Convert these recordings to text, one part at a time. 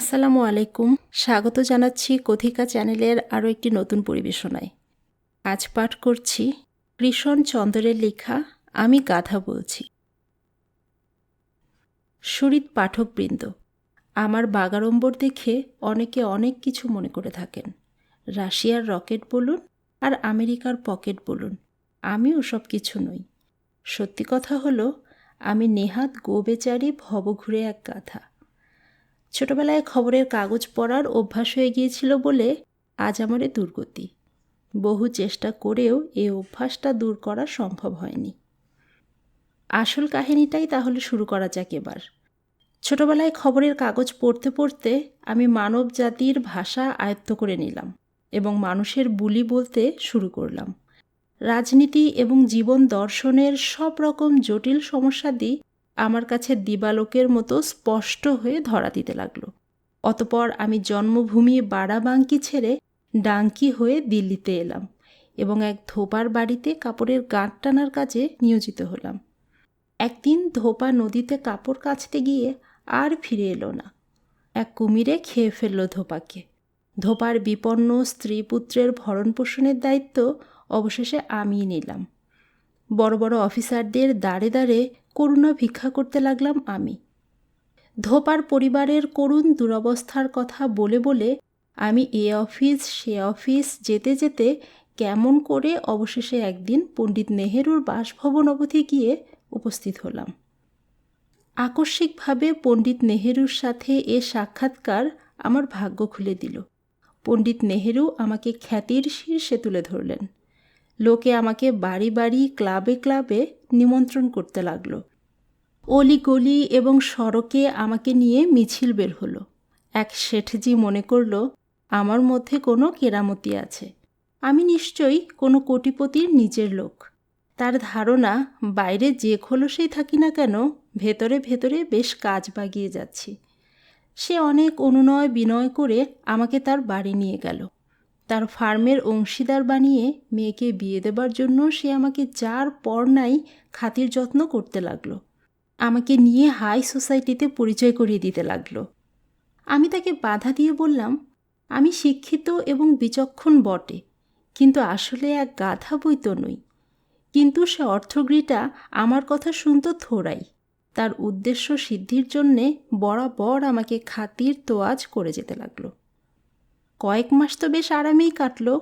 আসসালামু আলাইকুম। স্বাগত জানাচ্ছি কথিকা চ্যানেলের আরও একটি নতুন পরিবেশনায়। আজ পাঠ করছি কৃষণ চন্দ্রের লেখা, আমি গাধা বলছি। সুরিত পাঠকবৃন্দ, আমার বাগাড়ম্বর দেখে অনেকে অনেক কিছু মনে করে থাকেন। রাশিয়ার রকেট বলুন আর আমেরিকার পকেট বলুন আমি ওসব কিছু নই। সত্যি কথা হলো, আমি নেহাত গোবেচারি ভবঘুরে এক গাধা। ছোটবেলায় খবরের কাগজ পড়ার অভ্যাস হয়ে গিয়েছিল বলে আজ আমার দুর্গতি। বহু চেষ্টা করেও এ অভ্যাসটা দূর করা সম্ভব হয়নি। আসল কাহিনীটাই তাহলে শুরু করা যাক এবার। ছোটবেলায় খবরের কাগজ পড়তে পড়তে আমি মানব জাতির ভাষা আয়ত্ত করে নিলাম এবং মানুষের বুলি বলতে শুরু করলাম। রাজনীতি এবং জীবন দর্শনের সব রকম জটিল সমস্যাদি আমার কাছে দিবালোকের মতো স্পষ্ট হয়ে ধরা দিতে লাগল। অতপর আমি জন্মভূমি বাড়াবাঙ্কি ছেড়ে ডাঙ্কি হয়ে দিল্লিতে এলাম এবং এক ধোপার বাড়িতে কাপড়ের গাঁট টানার কাজে নিয়োজিত হলাম। একদিন ধোপা নদীতে কাপড় কাচতে গিয়ে আর ফিরে এলো না। এক কুমিরে খেয়ে ফেলল ধোপাকে। ধোপার বিপন্ন স্ত্রী পুত্রের ভরণ পোষণের দায়িত্ব অবশেষে আমিই নিলাম। বড় বড় অফিসারদের দাঁড়ে দাঁড়ে করুণা ভিক্ষা করতে লাগলাম আমি। ধোপার পরিবারের করুণ দুরবস্থার কথা বলে বলে আমি এ অফিস, সে অফিস, যেতে যেতে কেমন করে অবশেষে একদিন পণ্ডিত নেহেরুর বাসভবন অবধি গিয়ে উপস্থিত হলাম। আকস্মিকভাবে পণ্ডিত নেহেরুর সাথে এ সাক্ষাৎকার আমার ভাগ্য খুলে দিল। পণ্ডিত নেহেরু আমাকে খ্যাতির শীর্ষে তুলে ধরলেন। লোকে আমাকে বাড়ি বাড়ি, ক্লাবে ক্লাবে নিমন্ত্রণ করতে লাগল। অলি গলি এবং সড়কে আমাকে নিয়ে মিছিল বের হলো। এক শেঠজি মনে করল, আমার মধ্যে কোনো কেরামতি আছে। আমি নিশ্চয়ই কোনো কোটিপতির নিজের লোক। তার ধারণা, বাইরে যে খোলসেই থাকি না কেন, ভেতরে ভেতরে বেশ কাজ বাগিয়ে যাচ্ছি। সে অনেক অনুনয় বিনয় করে আমাকে তার বাড়ি নিয়ে গেল। তার ফার্মের অংশীদার বানিয়ে মেয়েকে বিয়ে দেবার জন্য সে আমাকে যার পর নাই খাতির যত্ন করতে লাগল। আমাকে নিয়ে হাই সোসাইটিতে পরিচয় করিয়ে দিতে লাগল। আমি তাকে বাধা দিয়ে বললাম, আমি শিক্ষিত এবং বিচক্ষণ বটে, কিন্তু আসলে এক গাধা বই তো নই। কিন্তু সে অর্থগ্রীটা আমার কথা শুনত থোড়াই। তার উদ্দেশ্য সিদ্ধির জন্যে বরাবর আমাকে খাতির তোয়াজ করে যেতে লাগল। কয়েক মাস তো বেশ আরামেই কাটলো।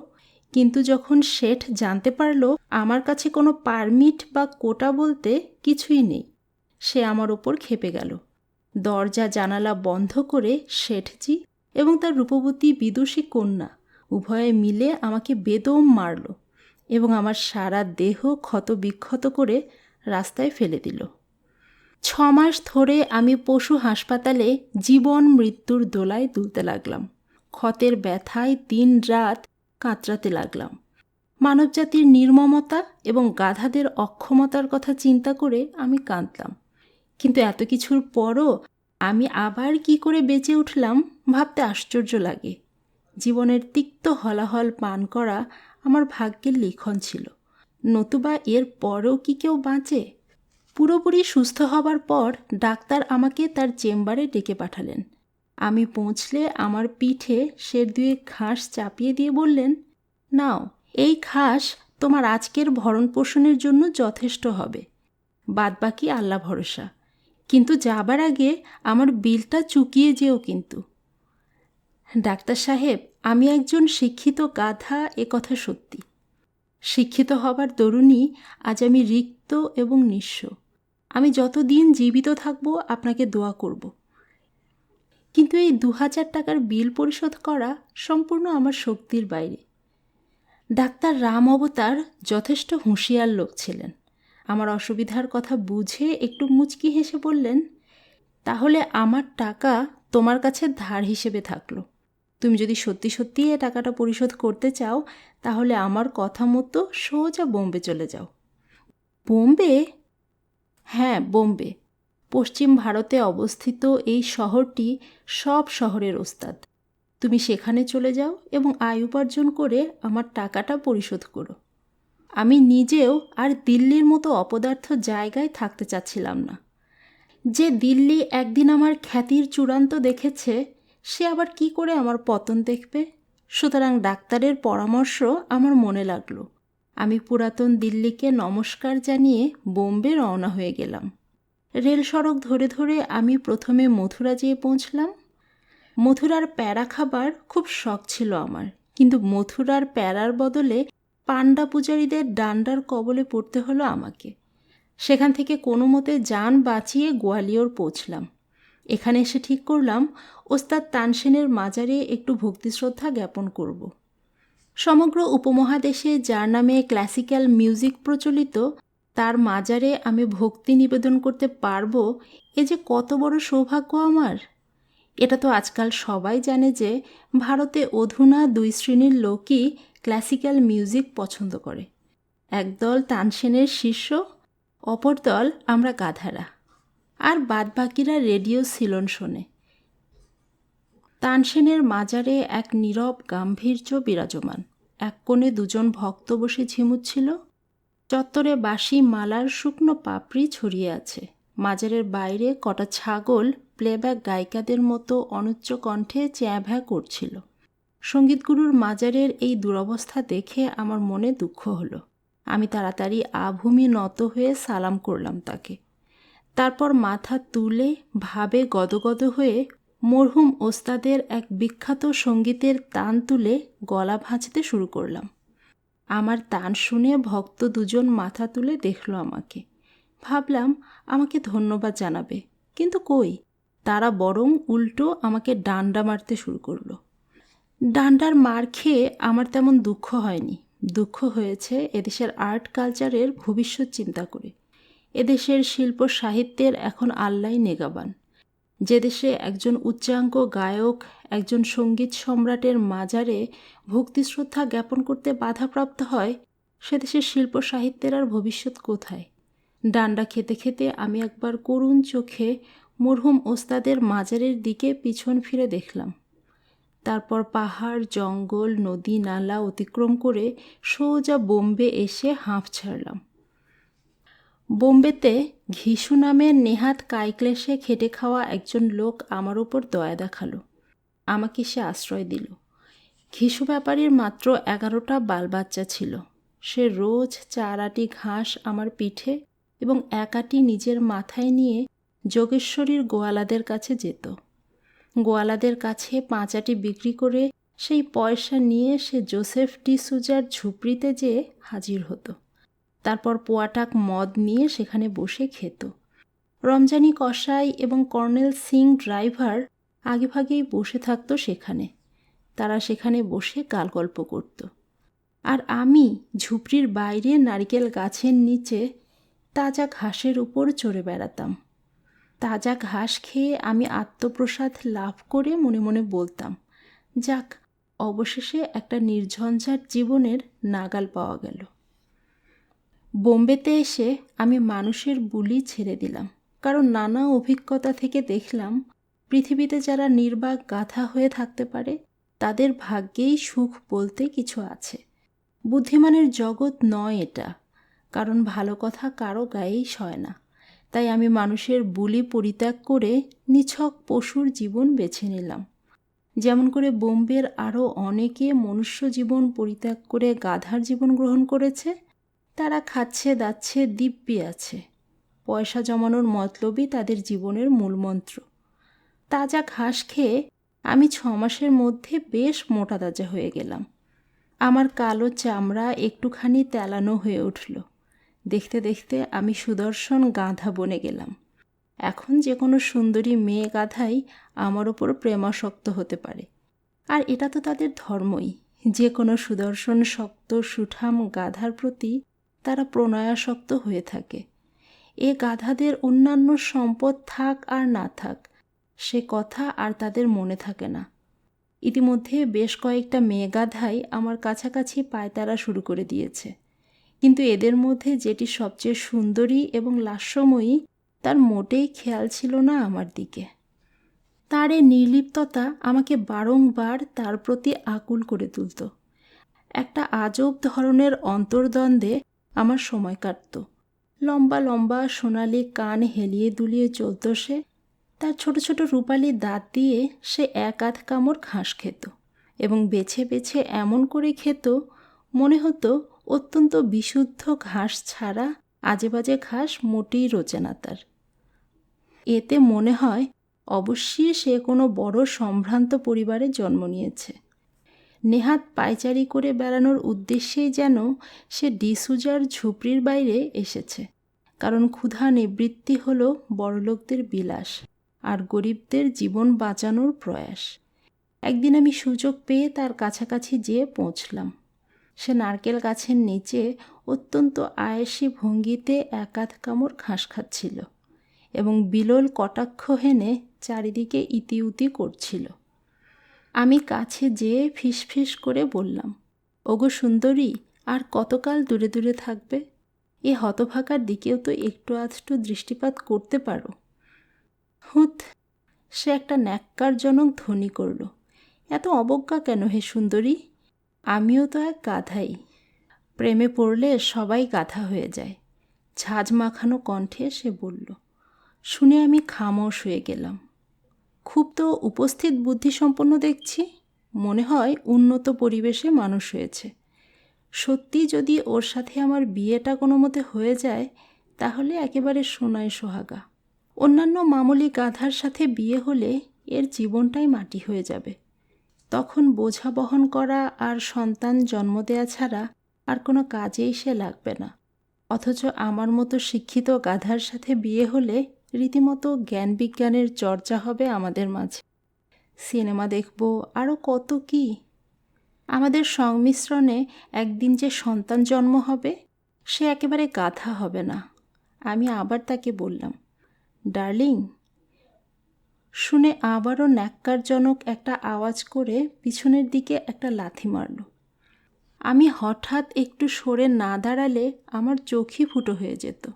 কিন্তু যখন শেঠ জানতে পারল, আমার কাছে কোনো পারমিট বা কোটা বলতে কিছুই নেই, সে আমার ওপর খেপে গেল। দরজা জানালা বন্ধ করে শেঠজি এবং তার রূপবতী বিদুষী কন্যা উভয়ে মিলে আমাকে বেদম মারল এবং আমার সারা দেহ ক্ষত বিক্ষত করে রাস্তায় ফেলে দিল। ছ মাস ধরে আমি পশু হাসপাতালে জীবন মৃত্যুর দোলায় দুলতে লাগলাম। ক্ষতের ব্যথায় দিন রাত কাতরাতে লাগলাম। মানবজাতির নির্মমতা এবং গাধাদের অক্ষমতার কথা চিন্তা করে আমি কাঁদলাম। কিন্তু এত কিছুর পরও আমি আবার কি করে বেঁচে উঠলাম ভাবতে আশ্চর্য লাগে। জীবনের তিক্ত হলাহল পান করা আমার ভাগ্যের লিখন ছিল। নতুবা এর পরেও কি কেউ বাঁচে? পুরোপুরি সুস্থ হবার পর ডাক্তার আমাকে তার চেম্বারে ডেকে পাঠালেন। আমি পৌঁছলে আমার পিঠে সে দুয়ে ঘাস চাপিয়ে দিয়ে বললেন, নাও, এই ঘাস তোমার আজকের ভরণ পোষণের জন্য যথেষ্ট হবে। বাদবাকি আল্লাহ ভরসা। কিন্তু যাবার আগে আমার বিলটা চুকিয়ে যেও কিন্তু। ডাক্তার সাহেব, আমি একজন শিক্ষিত গাধা, এ কথা সত্যি। শিক্ষিত হবার দরুনই আজ আমি রিক্ত এবং নিঃস্ব। আমি যতদিন জীবিত থাকব, আপনাকে দোয়া করব। কিন্তু এই দু হাজার টাকার বিল পরিশোধ করা সম্পূর্ণ আমার শক্তির বাইরে। ডাক্তার রাম অবতার যথেষ্ট হুঁশিয়ার লোক ছিলেন। আমার অসুবিধার কথা বুঝে একটু মুচকি হেসে বললেন, তাহলে আমার টাকা তোমার কাছে ধার হিসেবে থাকল। তুমি যদি সত্যি সত্যি এ টাকাটা পরিশোধ করতে চাও, তাহলে আমার কথা মতো সোজা বোম্বে চলে যাও। বোম্বে? হ্যাঁ বোম্বে। পশ্চিম ভারতে অবস্থিত এই শহরটি সব শহরের ওস্তাদ। তুমি সেখানে চলে যাও এবং আয় উপার্জন করে আমার টাকাটা পরিশোধ করো। আমি নিজেও আর দিল্লির মতো অপদার্থ জায়গায় থাকতে চাচ্ছিলাম না। যে দিল্লি একদিন আমার খ্যাতির চূড়ান্ত দেখেছে, সে আবার কি করে আমার পতন দেখবে? সুতরাং ডাক্তারের পরামর্শ আমার মনে লাগল। আমি পুরাতন দিল্লিকে নমস্কার জানিয়ে বোম্বে রওনা হয়ে গেলাম। রেল সড়ক ধরে ধরে আমি প্রথমে মথুরা যেয়ে পৌঁছলাম। মথুরার প্যারা খাবার খুব শখ ছিল আমার। কিন্তু মথুরার প্যারার বদলে পাণ্ডা পূজারীদের ডান্ডার কবলে পড়তে হলো আমাকে। সেখান থেকে কোনো মতে যান বাঁচিয়ে গোয়ালিয়র পৌঁছলাম। এখানে এসে ঠিক করলাম, ওস্তাদ তানসেনের মাজারে একটু ভক্তিশ্রদ্ধা জ্ঞাপন করব। সমগ্র উপমহাদেশে যার নামে ক্লাসিক্যাল মিউজিক প্রচলিত তার মাজারে আমি ভক্তি নিবেদন করতে পারব? এ যে কত বড় সৌভাগ্য আমার। এটা তো আজকাল সবাই জানে যে ভারতে অধুনা দুই শ্রেণির লোকই ক্লাসিক্যাল মিউজিক পছন্দ করে। একদল তানসেনের শিষ্য, অপর দল আমরা গাধারা। আর বাদবাকিরা রেডিও সিলন শোনে। তানসেনের মাজারে এক নীরব গাম্ভীর্য বিরাজমান। এক কোণে দুজন ভক্ত বসে ঝিমুচ্ছিল। চত্বরে বাসি মালার শুকনো পাপড়ি ছড়িয়ে আছে। মাজারের বাইরে কটা ছাগল প্লেব্যাক গায়িকাদের মতো অনুচ্চ কণ্ঠে চ্যাভ্যা করছিল। সঙ্গীতগুরুর মাজারের এই দুরবস্থা দেখে আমার মনে দুঃখ হলো। আমি তাড়াতাড়ি আভূমি নত হয়ে সালাম করলাম তাকে। তারপর মাথা তুলে ভাবে গদগদ হয়ে মরহুম ওস্তাদের এক বিখ্যাত সঙ্গীতের তান তুলে গলা ভাঁজতে শুরু করলাম। আমার তান শুনে ভক্ত দুজন মাথা তুলে দেখল আমাকে। ভাবলাম, আমাকে ধন্যবাদ জানাবে। কিন্তু কই? তারা বরং উল্টো আমাকে ডান্ডা মারতে শুরু করল। ডান্ডার মার খেয়ে আমার তেমন দুঃখ হয়নি। দুঃখ হয়েছে এদেশের আর্ট কালচারের ভবিষ্যৎ চিন্তা করে। এদেশের শিল্প সাহিত্যের এখন আল্লাই নেগাবান। যে দেশে একজন উচ্চাঙ্গ গায়ক, একজন সংগীত সম্রাটের মাজারে ভক্তিশ্রদ্ধা জ্ঞাপন করতে বাধাপ্রাপ্ত হয়, সে দেশের শিল্প সাহিত্যের আর ভবিষ্যৎ কোথায়? ডান্ডা খেতে খেতে আমি একবার করুণ চোখে মরহুম ওস্তাদের মাজারের দিকে পিছন ফিরে দেখলাম। তারপর পাহাড়, জঙ্গল, নদী, নালা অতিক্রম করে সোজা বোম্বে এসে হাঁফ ছাড়লাম। বোম্বেতে ঘিসু নামের নেহাত কাইক্লেশে খেটে খাওয়া একজন লোক আমার ওপর দয়া দেখাল। আমাকে সে আশ্রয় দিল। ঘিসু ব্যাপারীর মাত্র এগারোটা বালবাচ্চা ছিল। সে রোজ চার আটি ঘাস আমার পিঠে এবং এক আটি নিজের মাথায় নিয়ে যোগেশ্বরীর গোয়ালাদের কাছে যেত। গোয়ালাদের কাছে পাঁচাটি বিক্রি করে সেই পয়সা নিয়ে সে জোসেফ ডি সুজার ঝুপড়িতে যেয়ে হাজির হতো। তারপর পোয়াটাক মদ নিয়ে সেখানে বসে খেত। রমজানি কসাই এবং কর্নেল সিং ড্রাইভার আগেভাগেই বসে থাকতো সেখানে। তারা সেখানে বসে গালগল্প করত। আর আমি ঝুপড়ির বাইরে নারিকেল গাছের নিচে তাজা ঘাসের উপর চড়ে বেড়াতাম। তাজা ঘাস খেয়ে আমি আত্মপ্রসাদ লাভ করে মনে মনে বলতাম, যাক, অবশেষে একটা নির্ঝঞ্ঝাট জীবনের নাগাল পাওয়া গেল। বোম্বেতে এসে আমি মানুষের বুলি ছেড়ে দিলাম। কারণ নানা অভিজ্ঞতা থেকে দেখলাম, পৃথিবীতে যারা নির্বাক গাথা হয়ে থাকতে পারে, তাদের ভাগ্যেই সুখ বলতে কিছু আছে। বুদ্ধিমানের জগৎ নয় এটা, কারণ ভালো কথা কারও গায়েই সয় না। তাই আমি মানুষের বুলি পরিত্যাগ করে নিছক পশুর জীবন বেছে নিলাম। যেমন করে বোম্বের আরও অনেকে মনুষ্য জীবন পরিত্যাগ করে গাধার জীবন গ্রহণ করেছে তারা খাচ্ছে, দাচ্ছে, দিব্যি আছে। পয়সা জমানোর মতলবই তাদের জীবনের মূলমন্ত্র। তাজা ঘাস খেয়ে আমি ছ মাসের মধ্যে বেশ মোটা তাজা হয়ে গেলাম। আমার কালো চামড়া একটুখানি তেলানো হয়ে উঠল। দেখতে দেখতে আমি সুদর্শন গাঁধা বনে গেলাম। এখন যে কোনো সুন্দরী মেয়ে গাধাই আমার ওপর প্রেমাসক্ত হতে পারে। আর এটা তো তাদের ধর্মই। যে কোনো সুদর্শন শক্ত সুঠাম গাধার প্রতি তারা প্রণয়াসক্ত হয়ে থাকে। এ গাধাদের অন্যান্য সম্পদ থাক আর না থাক, সে কথা আর তাদের মনে থাকে না। ইতিমধ্যে বেশ কয়েকটা মেয়ে গাধাই আমার কাছাকাছি পায়তারা শুরু করে দিয়েছে। কিন্তু এদের মধ্যে যেটি সবচেয়ে সুন্দরী এবং লাস্যময়ী, তার মোটেই খেয়াল ছিল না আমার দিকে। তার এ নির্লিপ্ততা আমাকে বারংবার তার প্রতি আকুল করে তুলত। একটা আজব ধরনের অন্তর্দ্বন্দ্বে আমার সময় কাটত। লম্বা লম্বা সোনালি কান হেলিয়ে দুলিয়ে চলত সে। তার ছোট ছোট রূপালি দাঁত দিয়ে সে এক আধ কামড় ঘাস খেত এবং বেছে বেছে এমন করে খেত, মনে হতো অত্যন্ত বিশুদ্ধ ঘাস ছাড়া আজে বাজে ঘাস মোটেই রোচে না তার। এতে মনে হয়, অবশ্যই সে কোনো বড় সম্ভ্রান্ত পরিবারে জন্ম নিয়েছে। নেহাত পায়চারি করে বেড়ানোর উদ্দেশ্যেই যেন সে ডিসুজার ঝুপড়ির বাইরে এসেছে। কারণ ক্ষুধা নিবৃত্তি হল বড়লোকদের বিলাস আর গরিবদের জীবন বাঁচানোর প্রয়াস। একদিন আমি সুযোগ পেয়ে তার কাছাকাছি যেয়ে পৌঁছলাম। সে নারকেল গাছের নিচে অত্যন্ত আয়েসি ভঙ্গিতে একাধ কামড় ঘাস খাচ্ছিল এবং বিলোল কটাক্ষ হেনে চারিদিকে ইতিউতি করছিল। আমি কাছে যেয়ে ফিসফিস করে বললাম, ওগো সুন্দরী, আর কতকাল দূরে দূরে থাকবে? এ হতভাকার দিকেও তো একটু আধটু দৃষ্টিপাত করতে পারো। হুত, সে একটা ন্যাক্কারজনক ধ্বনি করল, এত অবজ্ঞা কেন হে সুন্দরী? আমিও তো এক গাধাই। প্রেমে পড়লে সবাই গাধা হয়ে যায়। ঝাঁঝ মাখানো কণ্ঠে সে বলল, শুনে আমি খামোশ হয়ে গেলাম। খুব তো উপস্থিত বুদ্ধিসম্পন্ন দেখছি, মনে হয় উন্নত পরিবেশে মানুষ হয়েছে। সত্যি যদি ওর সাথে আমার বিয়েটা কোনো মতে হয়ে যায়, তাহলে একেবারে সোনায় সোহাগা। অন্যান্য মামুলি গাধার সাথে বিয়ে হলে এর জীবনটাই মাটি হয়ে যাবে। তখন বোঝা বহন করা আর সন্তান জন্ম দেয়া ছাড়া আর কোনো কাজেই সে লাগবে না। অথচ আমার মতো শিক্ষিত গাধার সাথে বিয়ে হলে রীতিমতো জ্ঞান বিজ্ঞানের চর্চা হবে আমাদের মাঝে। সিনেমা দেখব আরও কত কি? আমাদের সংমিশ্রণে একদিন যে সন্তান জন্ম হবে, সে একেবারে গাধা হবে না। আমি আবার তাকে বললাম, ডার্লিং। শুনে আবারও ন্যাক্কারজনক একটা আওয়াজ করে পিছনের দিকে একটা লাথি মারল। আমি হঠাৎ একটু সরে না দাঁড়ালে আমার চোখই ফুটো হয়ে যেত।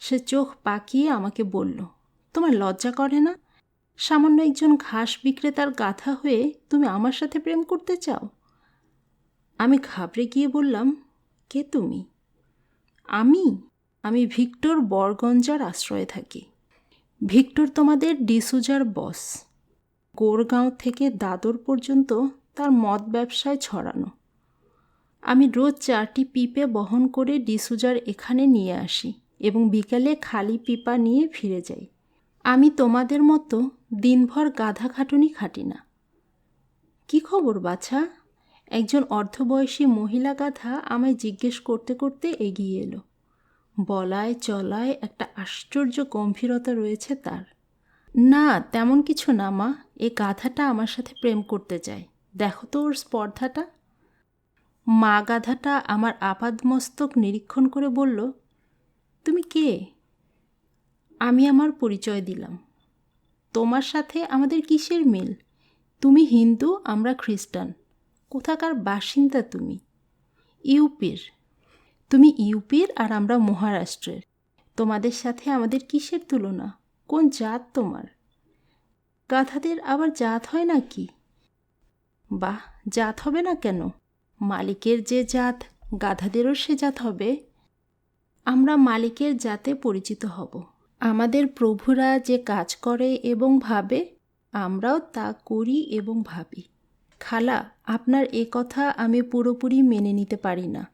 সে চোখ পাকিয়ে আমাকে বলল, তোমার লজ্জা করে না? সামান্য একজন ঘাস বিক্রেতার গাথা হয়ে তুমি আমার সাথে প্রেম করতে চাও? আমি ঘাবড়ে গিয়ে বললাম, কে তুমি? আমি? আমি ভিক্টর বরগঞ্জার আশ্রয়ে থাকি। ভিক্টর তোমাদের ডিসুজার বস। গোরগাঁও থেকে দাদর পর্যন্ত তার মদ ব্যবসায় ছড়ানো। আমি রোজ চারটি পিপে বহন করে ডিসুজার এখানে নিয়ে আসি। এবং বিকালে খালি পিপা নিয়ে ফিরে যাই। আমি তোমাদের মতো দিনভর গাধা খাটুনি খাটি না। কি খবর, বাছা? একজন অর্ধবয়সী মহিলা গাধা আমায় জিজ্ঞেস করতে করতে এগিয়ে এলো। বলায় চলায় একটা আশ্চর্য গম্ভীরতা রয়েছে তার। না, তেমন কিছু না, মা। এ গাধাটা আমার সাথে প্রেম করতে চায়। দেখো তো ওর স্পর্ধাটা। মা গাধাটা আমার আপাদমস্তক নিরীক্ষণ করে বলল তুমি কে? আমি আমার পরিচয় দিলাম। তোমার সাথে আমাদের কিসের মিল? তুমি হিন্দু, আমরা খ্রিস্টান। কোথাকার বাসিন্দা তুমি? ইউপির। তুমি ইউপির আর আমরা মহারাষ্ট্রের। তোমাদের সাথে আমাদের কিসের তুলনা? কোন জাত তোমার? গাধাদের আবার জাত হয় নাকি? বাহ, জাত হবে না কেন? মালিকের যে জাত, গাধাদেরও সে জাত হবে। আমরা মালিকের জাতে পরিচিত হব। আমাদের প্রভুরা যে কাজ করে এবং ভাবে, আমরাও তা করি এবং ভাবি। খালা, আপনার এ কথা আমি পুরোপুরি মেনে নিতে পারি না।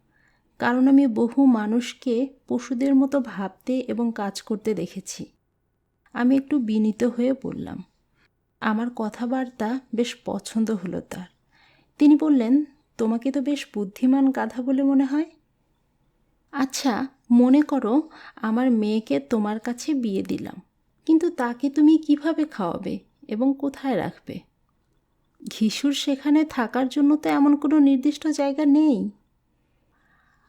কারণ আমি বহু মানুষকে পশুদের মতো ভাবতে এবং কাজ করতে দেখেছি। আমি একটু বিনীত হয়ে বললাম, আমার কথাবার্তা বেশ পছন্দ হলো তার। তিনি বললেন, তোমাকে তো বেশ বুদ্ধিমান গাধা বলে মনে হয়? আচ্ছা মনে করো, আমার মেয়েকে তোমার কাছে বিয়ে দিলাম, কিন্তু তাকে তুমি কীভাবে খাওয়াবে এবং কোথায় রাখবে? ঘিসুর সেখানে থাকার জন্য তো এমন কোনো নির্দিষ্ট জায়গা নেই।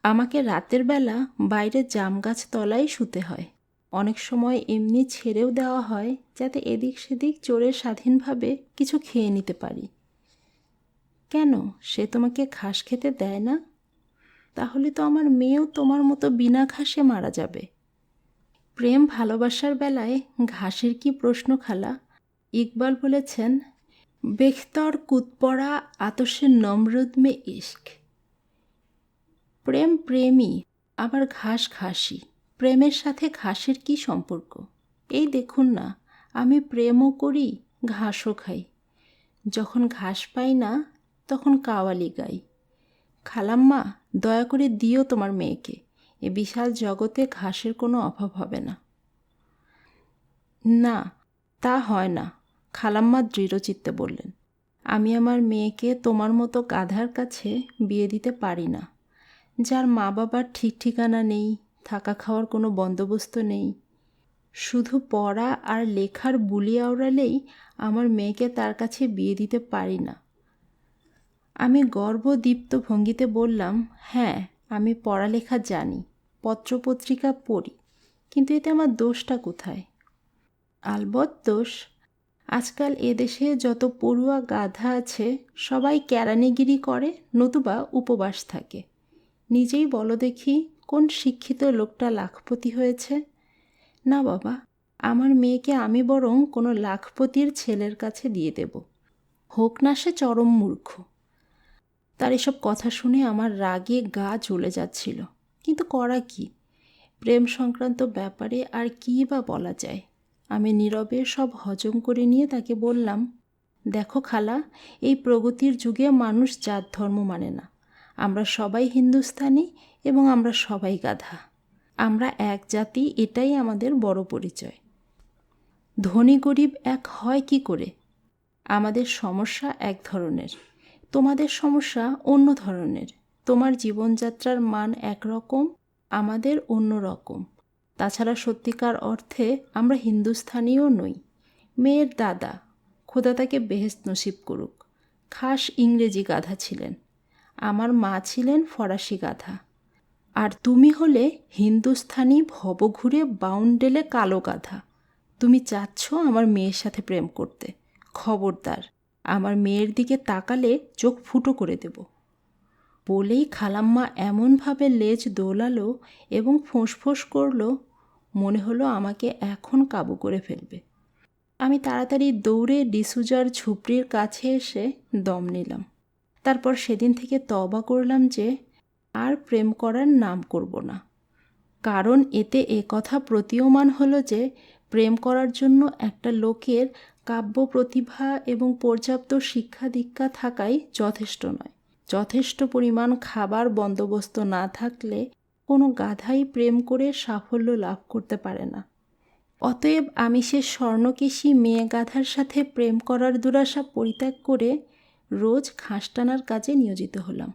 আমাকে রাতের বেলা বাইরে জাম গাছ তলায় শুতে হয়। অনেক সময় এমনি ছেড়েও দেওয়া হয়, যাতে এদিক সেদিক চড়ে স্বাধীনভাবে কিছু খেয়ে নিতে পারি। কেন? সে তোমাকে ঘাস খেতে দেয় না? তাহলে তো আমার মেয়েও তোমার মতো বিনা ঘাসে মারা যাবে। প্রেম ভালোবাসার বেলায় ঘাসের কি প্রশ্ন খালা? ইকবাল বলেছেন, বেখতর, কুতপড়া আতসের নমরুদ মে ইস্ক প্রেম প্রেমী, আবার ঘাস ঘাসি। প্রেমের সাথে ঘাসের কি সম্পর্ক? এই দেখুন না, আমি প্রেমও করি, ঘাসও খাই। যখন ঘাস পাই না, তখন কাওয়ালি গাই। খালাম্মা দয়া করে দিও তোমার মেয়েকে। এ বিশাল জগতে ঘাসের কোনো অভাব হবে না। না, তা হয় না, খালাম্মা দৃঢ়চিত্তে বললেন। আমি আমার মেয়েকে তোমার মতো গাধার কাছে বিয়ে দিতে পারি না। যার মা বাবার ঠিক ঠিকানা নেই, থাকা খাওয়ার কোনো বন্দোবস্ত নেই, শুধু পড়া আর লেখার বুলি আওড়ালেই আমার মেয়েকে তার কাছে বিয়ে দিতে পারি না। আমি গর্বদীপ্ত ভঙ্গিতে বললাম হ্যাঁ আমি পড়ালেখা জানি, পত্রপত্রিকা পড়ি, কিন্তু এতে আমার দোষটা কোথায়? আলবৎ, দোষ? আজকাল এদেশে যত পড়ুয়া গাধা আছে, সবাই ক্যারানিগিরি করে, নতুবা উপবাস থাকে। নিজেই বলো দেখি, কোন শিক্ষিত লোকটা লাখপতি হয়েছে? না বাবা, আমার মেয়েকে আমি বরং কোনো লাখপতির ছেলের কাছে দিয়ে দেব। হোক না সে চরম মূর্খ। তার এসব কথা শুনে আমার রাগে গা জ্বলে যাচ্ছিল। কিন্তু করা কি? প্রেম সংক্রান্ত ব্যাপারে আর কী বা বলা যায়? আমি নীরবে সব হজম করে নিয়ে তাকে বললাম, দেখো খালা, এই প্রগতির যুগে মানুষ জাত ধর্ম মানে না। আমরা সবাই হিন্দুস্তানি এবং আমরা সবাই গাধা। আমরা এক জাতি, এটাই আমাদের বড় পরিচয়। ধনী গরিব এক হয় কি করে? আমাদের সমস্যা এক ধরনের। তোমাদের সমস্যা অন্য ধরনের। তোমার জীবনযাত্রার মান একরকম, আমাদের অন্য রকম। তাছাড়া সত্যিকার অর্থে আমরা হিন্দুস্থানীয় নই। মেয়ের দাদা, খোদা তাকে বেহেস্ত নসিব করুক। খাস ইংরেজি গাধা ছিলেন। আমার মা ছিলেন ফরাসি গাধা। আর তুমি হলে হিন্দুস্থানি ভবঘুরে বাউন্ডেলে কালো গাধা। তুমি চাচ্ছ আমার মেয়ের সাথে প্রেম করতে। খবরদার। আমার মেয়ের দিকে তাকালে চোখ ফুটো করে দেব। বলেই খালাম্মা এমনভাবে লেজ দোলালো এবং ফোঁস করল, মনে হলো আমাকে এখন কাবু করে ফেলবে। আমি তাড়াতাড়ি দৌড়ে ডিসুজার ঝুপড়ির কাছে এসে দম নিলাম। তারপর সেদিন থেকে তবা করলাম যে, আর প্রেম করার নাম করব না। কারণ এতে এ কথা প্রতীয়মান হলো যে, প্রেম করার জন্য একটা লোকের কাব্য প্রতিভা এবং পর্যাপ্ত শিক্ষা দীক্ষা থাকাই যথেষ্ট নয়। যথেষ্ট পরিমাণ খাবার বন্দোবস্ত না থাকলে কোনো গাধাই প্রেম করে সাফল্য লাভ করতে পারে না। অতএব আমি সে স্বর্ণকেশী মেয়ে গাধার সাথে প্রেম করার দুরাশা পরিত্যাগ করে রোজ ঘাস টানার কাজে নিয়োজিত হলাম।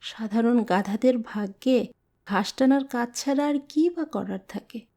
সাধারণ গাধাদের ভাগ্যে ঘাস টানার কাজ ছাড়া আর কী বা করার থাকে?